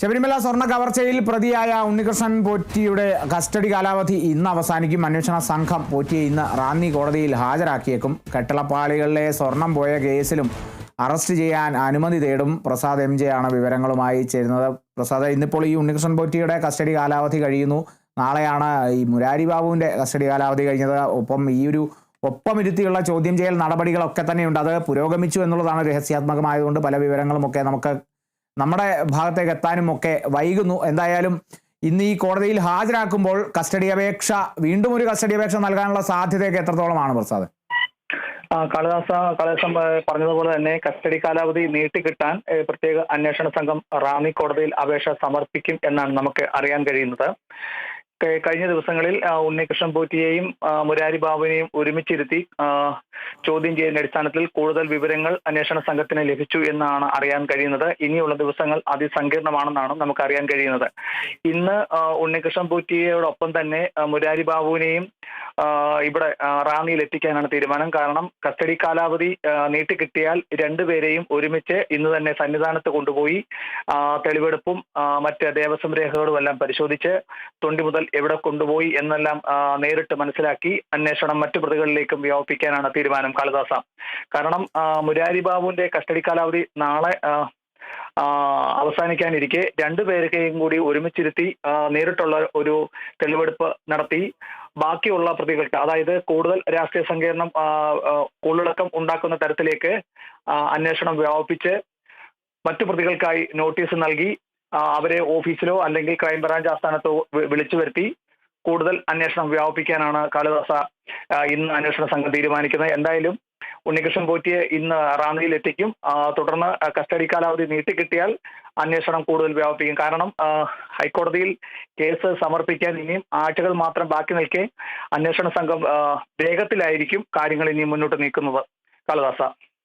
ശബരിമല സ്വർണ കവർച്ചയിൽ പ്രതിയായ ഉണ്ണികൃഷ്ണൻ പോറ്റിയുടെ കസ്റ്റഡി കാലാവധി ഇന്ന് അവസാനിക്കും. അന്വേഷണ സംഘം പോറ്റിയെ ഇന്ന് റാന്നി കോടതിയിൽ ഹാജരാക്കിയേക്കും. കെട്ടളപ്പാളികളിലെ സ്വർണം പോയ കേസിലും അറസ്റ്റ് ചെയ്യാൻ അനുമതി തേടും. പ്രസാദ് എം ജെ ആണ് വിവരങ്ങളുമായി ചേരുന്നത്. പ്രസാദ് ഇന്നിപ്പോൾ ഈ ഉണ്ണികൃഷ്ണൻ പോറ്റിയുടെ കസ്റ്റഡി കാലാവധി കഴിയുന്നു. നാളെയാണ് ഈ മുരാരി ബാബുവിന്റെ കസ്റ്റഡി കാലാവധി കഴിഞ്ഞത്. ഒപ്പം ഈ ഒരു ഒപ്പമിരുത്തിയുള്ള ചോദ്യം ചെയ്യൽ നടപടികളൊക്കെ തന്നെയുണ്ട്. അത് പുരോഗമിച്ചു എന്നുള്ളതാണ് രഹസ്യാത്മകമായതുകൊണ്ട് പല വിവരങ്ങളുമൊക്കെ നമുക്ക് നമ്മുടെ ഭാഗത്തേക്ക് എത്താനും ഒക്കെ വൈകുന്നു. എന്തായാലും ഇന്ന് ഈ കോടതിയിൽ ഹാജരാക്കുമ്പോൾ കസ്റ്റഡി അപേക്ഷ വീണ്ടും ഒരു കസ്റ്റഡി അപേക്ഷ നൽകാനുള്ള സാധ്യതയൊക്കെ എത്രത്തോളമാണ് പ്രസാദ്? കാളിദാസ കാളിദാസം പറഞ്ഞതുപോലെ തന്നെ കസ്റ്റഡി കാലാവധി നീട്ടിക്കിട്ടാൻ കിട്ടാൻ പ്രത്യേക അന്വേഷണ സംഘം റാന്നി കോടതിയിൽ അപേക്ഷ സമർപ്പിക്കും എന്നാണ് നമുക്ക് അറിയാൻ കഴിയുന്നത്. കഴിഞ്ഞ ദിവസങ്ങളിൽ ഉണ്ണികൃഷ്ണൻ പോറ്റിയെയും മുരാരി ബാബുവിനെയും ഒരുമിച്ചിരുത്തി ചോദ്യം ചെയ്യുന്ന അടിസ്ഥാനത്തിൽ കൂടുതൽ വിവരങ്ങൾ അന്വേഷണ സംഘത്തിന് ലഭിച്ചു എന്നാണ് അറിയാൻ കഴിയുന്നത്. ഇനിയുള്ള ദിവസങ്ങൾ അതിസങ്കീർണമാണെന്നാണ് നമുക്ക് അറിയാൻ കഴിയുന്നത്. ഇന്ന് ഉണ്ണികൃഷ്ണൻ പോറ്റിയോടൊപ്പം തന്നെ മുരാരി ബാബുവിനെയും ഇവിടെ റാന്നിയിൽ എത്തിക്കാനാണ് തീരുമാനം. കാരണം കസ്റ്റഡി കാലാവധി നീട്ടിക്കിട്ടിയാൽ രണ്ടുപേരെയും ഒരുമിച്ച് ഇന്ന് തന്നെ സന്നിധാനത്ത് കൊണ്ടുപോയി തെളിവെടുപ്പും മറ്റ് ദേവസ്വം രേഖകളും എല്ലാം പരിശോധിച്ച് തൊണ്ടി മുതൽ എവിടെ കൊണ്ടുപോയി എന്നെല്ലാം നേരിട്ട് മനസ്സിലാക്കി അന്വേഷണം മറ്റു പ്രതികളിലേക്കും വ്യാപിപ്പിക്കാനാണ് തീരുമാനം കാളിദാസ. കാരണം മുരാരി ബാബുവിന്റെ കസ്റ്റഡി കാലാവധി നാളെ അവസാനിക്കാനിരിക്കെ രണ്ടു രണ്ടുപേരെയും കൂടി ഒരുമിച്ചിരുത്തി നേരിട്ടുള്ള ഒരു തെളിവെടുപ്പ് നടത്തി ബാക്കിയുള്ള പ്രതികൾക്ക് അതായത് കൂടുതൽ രാഷ്ട്രീയ സങ്കീർണം ഉള്ളടക്കം ഉണ്ടാക്കുന്ന തരത്തിലേക്ക് അന്വേഷണം വ്യാപിപ്പിച്ച് മറ്റു പ്രതികൾക്കായി നോട്ടീസ് നൽകി അവരെ ഓഫീസിലോ അല്ലെങ്കിൽ ക്രൈംബ്രാഞ്ച് ആസ്ഥാനത്തോ വിളിച്ചു വരുത്തി കൂടുതൽ അന്വേഷണം വ്യാപിപ്പിക്കാനാണ് കാളിദാസ ഇന്ന് അന്വേഷണ സംഘം തീരുമാനിക്കുന്നത്. എന്തായാലും ഉണ്ണികൃഷ്ണൻ പോറ്റിയെ ഇന്ന് റാന്നിയിൽ എത്തിക്കും. തുടർന്ന് കസ്റ്റഡി കാലാവധി നീട്ടിക്കിട്ടിയാൽ അന്വേഷണം കൂടുതൽ വ്യാപിപ്പിക്കും. കാരണം ഹൈക്കോടതിയിൽ കേസ് സമർപ്പിക്കാൻ ഇനിയും ആഴ്ചകൾ മാത്രം ബാക്കി നിൽക്കെ അന്വേഷണ സംഘം വേഗത്തിലായിരിക്കും കാര്യങ്ങൾ ഇനി മുന്നോട്ട് നീക്കുന്നത്. കാളിദാസ.